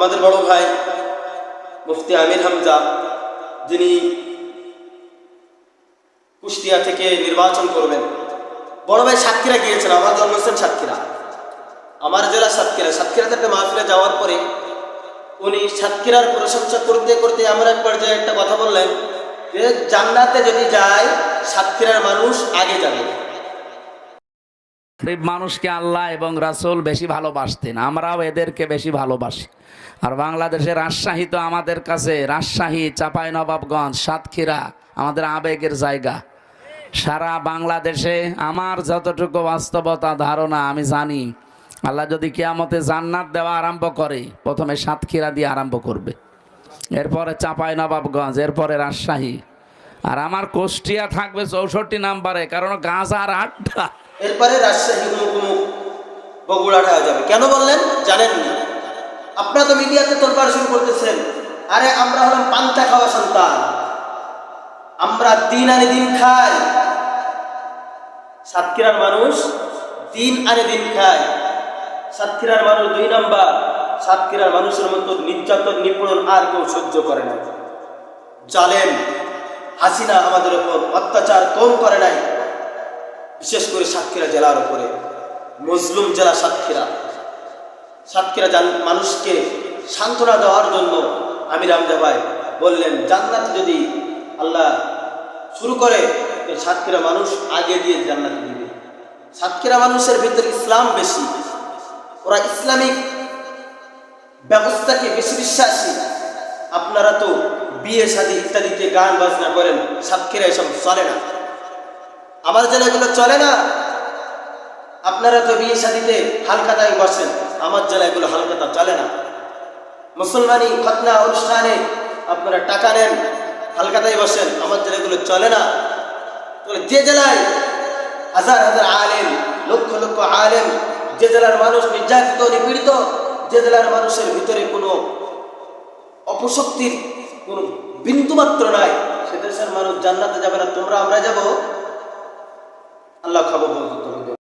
আমাদের বড় ভাই মুফতি আমির হামজা, যিনি কুষ্টিয়া থেকে নির্বাচন করবেন। বড় ভাই সাতক্ষীরা গিয়েছেন, আমার জন্মস্থান সাতক্ষীরা। আমার জেলা সাতক্ষীরা। সাতক্ষীরাতে একটা মাহফিলে যাওয়ার পরে উনি সাতক্ষীরার প্রশংসা করতে করতে আমার এক পর্যায়ে একটা কথা বললেন যে, জান্নাতে যদি যায়, সাতক্ষীরার মানুষ আগে যাবে। গরিব মানুষকে আল্লাহ এবং রাসূল বেশি ভালোবাসতেন, আমরাও এদেরকে বেশি ভালোবাসি। আর বাংলাদেশের রাজশাহী তো আমাদের কাছে, রাজশাহী চাপাই নবাবগঞ্জ সাতক্ষীরা আমাদের আবেগের জায়গা। সারা বাংলাদেশে আমার যতটুকু বাস্তবতা, ধারণা আমি জানি, আল্লাহ যদি কেয়ামতে জান্নাত দেওয়া আরম্ভ করে, প্রথমে সাতক্ষীরা দিয়ে আরম্ভ করবে। এরপরে চাপাই নবাবগঞ্জ এরপরে রাজশাহী। আর আমার কুষ্টিয়া থাকবে চৌষট্টি নাম্বারে, কারণ গাঁজার আড্ডা। এরপরে রাজশাহী মুখ বগুড়া ঢাকা যাবে। কেন বললেন? জানেন না। আপনারা তো মিডিয়াতে তোলপাড় শুরু করতেছেন। আরে আমরা হলাম পান্তা খাওয়া সন্তান। আমরা দিন আনে দিন খাই। সাতক্ষীরার মানুষ দিন আনে দিন খায়। সাতক্ষীরার মানুষ দুই নম্বর। সাতক্ষীরার মানুষের মতো নির্যাতন, নিপীড়ন আর কেউ সহ্য করে না। জালেম হাসিনা আমাদের ওপর অত্যাচার কম করে নাই। বিশেষ করে সাতক্ষীরা জেলার উপরে। মজলুম জেলা সাতক্ষীরা। সাতক্ষীরা মানুষকে সান্ত্বনা দেওয়ার জন্য আমির আমজা ভাই বললেন, জান্নাত যদি আল্লাহ শুরু করে সাতক্ষীরা মানুষ আগে দিয়ে জান্নাত দিবে সাতক্ষীরা মানুষের ভিতরে ইসলাম বেশি। ওরা ইসলামিক ব্যবস্থাকে বেশি বিশ্বাসী। আপনারা তো বিয়ে, শাদী ইত্যাদিতে গান বাজনা করেন, সাতক্ষীরা এসব চলে না। আমার জেলাগুলো চলে না। আপনারা তো বিয়ে শাদিতে হালকাতায় বসেন, আমার জেলায় এগুলো হালকাতা চলে না। মুসলমানি খতনা অনুষ্ঠানে আপনারা টাকা নেন, হালকাতায় বসেন, আমার জেলাগুলো চলে না। যে জেলায় হাজার হাজার আলেম, লক্ষ লক্ষ আলেম, যে জেলার মানুষ নির্যাতিত, নিপীড়িত, যে জেলার মানুষের ভিতরে কোনো অপশক্তির কোনো বিন্দুমাত্র নাই, সে দেশের মানুষ জান্নাতে যাবে না, তোমরা আমরা যাব। আল্লাহ খাব বলতে